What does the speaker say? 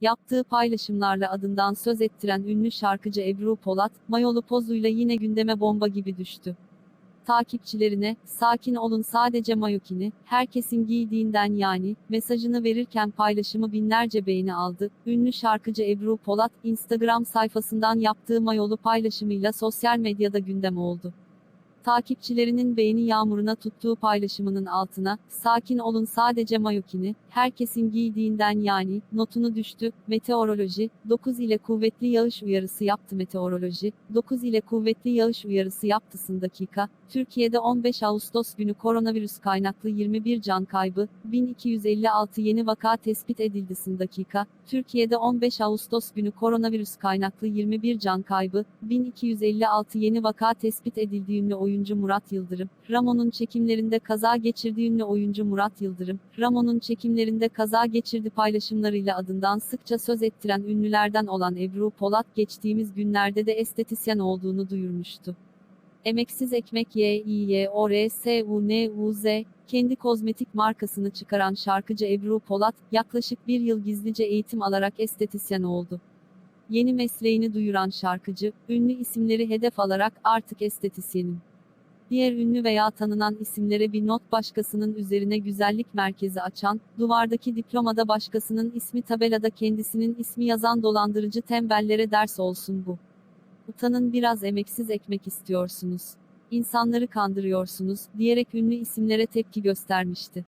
Yaptığı paylaşımlarla adından söz ettiren ünlü şarkıcı Ebru Polat, mayolu pozuyla yine gündeme bomba gibi düştü. Takipçilerine, sakin olun sadece mayokini, herkesin giydiğinden yani, mesajını verirken paylaşımı binlerce beğeni aldı. Ünlü şarkıcı Ebru Polat, Instagram sayfasından yaptığı mayolu paylaşımıyla sosyal medyada gündem oldu. Takipçilerinin beğeni yağmuruna tuttuğu paylaşımının altına, sakin olun sadece mayokini, herkesin giydiğinden yani, notunu düştü, meteoroloji, 9 ile kuvvetli yağış uyarısı yaptı meteoroloji, 9 ile kuvvetli yağış uyarısı yaptısın dakika, Türkiye'de 15 Ağustos günü koronavirüs kaynaklı 21 can kaybı, 1256 yeni vaka tespit edildisin dakika, Türkiye'de 15 Ağustos günü koronavirüs kaynaklı 21 can kaybı, 1256 yeni vaka tespit edildiği ünlü oyuncu Murat Yıldırım, Ramon'un çekimlerinde kaza geçirdiği ünlü oyuncu Murat Yıldırım, Ramon'un çekimlerinde kaza geçirdi paylaşımlarıyla adından sıkça söz ettiren ünlülerden olan Ebru Polat geçtiğimiz günlerde de estetisyen olduğunu duyurmuştu. Emeksiz Ekmek Y I Y O R S U N U Z kendi kozmetik markasını çıkaran şarkıcı Ebru Polat yaklaşık bir yıl gizlice eğitim alarak estetisyen oldu. Yeni mesleğini duyuran şarkıcı, ünlü isimleri hedef alarak artık estetisyenim. Diğer ünlü veya tanınan isimlere bir not başkasının üzerine güzellik merkezi açan, duvardaki diplomada başkasının ismi tabelada kendisinin ismi yazan dolandırıcı tembellere ders olsun bu. Utanın biraz emeksiz ekmek istiyorsunuz. İnsanları kandırıyorsunuz, diyerek ünlü isimlere tepki göstermişti.